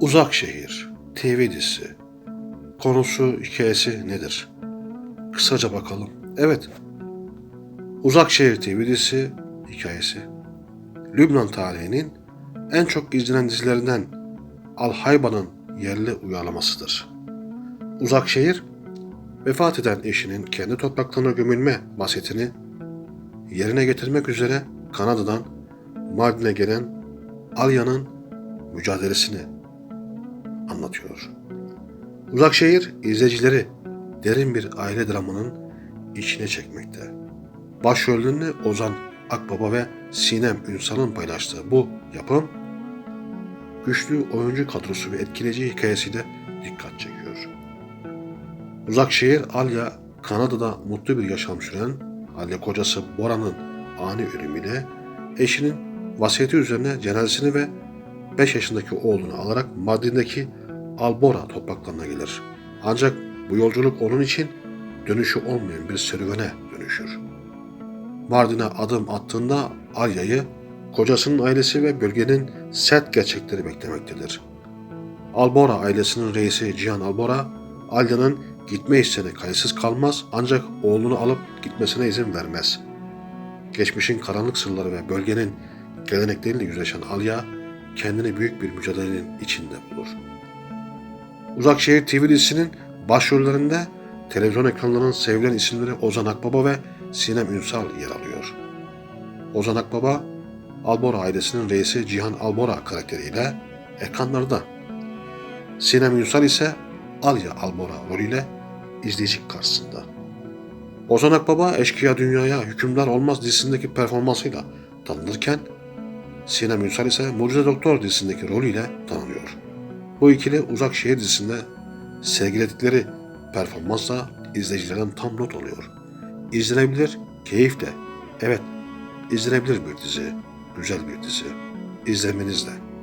Uzak Şehir TV dizisi. Konusu, hikayesi nedir? Kısaca bakalım. Evet. Uzak Şehir TV dizisi hikayesi. Lübnan tarihinin en çok izlenen dizilerinden Al Hayban'ın yerli uyarlamasıdır. Uzak Şehir, vefat eden eşinin kendi topraklarına gömülme vasiyetini yerine getirmek üzere Kanada'dan Mardin'e gelen Alya'nın mücadelesini anlatıyor. Uzakşehir izleyicileri derin bir aile dramının içine çekmekte. Başrollerini Ozan Akbaba ve Sinem Ünsal'ın paylaştığı bu yapım güçlü oyuncu kadrosu ve etkileyici hikayesiyle dikkat çekiyor. Uzakşehir Alya Kanada'da mutlu bir yaşam süren Alya kocası Bora'nın ani ölümüyle eşinin vasiyeti üzerine cenazesini ve 5 yaşındaki oğlunu alarak Mardin'deki Albora topraklarına gelir. Ancak bu yolculuk onun için dönüşü olmayan bir serüvene dönüşür. Mardin'e adım attığında Alya'yı kocasının ailesi ve bölgenin sert gerçekleri beklemektedir. Albora ailesinin reisi Cihan Albora, Alya'nın gitme isteğine kayıtsız kalmaz ancak oğlunu alıp gitmesine izin vermez. Geçmişin karanlık sırları ve bölgenin gelenekleriyle yüzleşen Alya, kendini büyük bir mücadelenin içinde bulur. Uzakşehir TV dizisinin başrollerinde televizyon ekranlarının sevilen isimleri Ozan Akbaba ve Sinem Ünsal yer alıyor. Ozan Akbaba, Albora ailesinin reisi Cihan Albora karakteriyle ekranlarda. Sinem Ünsal ise Alya Albora rolüyle izleyici karşısında. Ozan Akbaba Eşkıya Dünyaya Hükümdar Olmaz dizisindeki performansıyla tanınırken Sinem Ünsal ise Mucize Doktor dizisindeki rolüyle tanınıyor. Bu ikili Uzak Şehir dizisinde sergiledikleri performansla izleyicilerden tam not oluyor. İzlenebilir, keyifle, evet izlenebilir bir dizi, güzel bir dizi. İzlemenizle.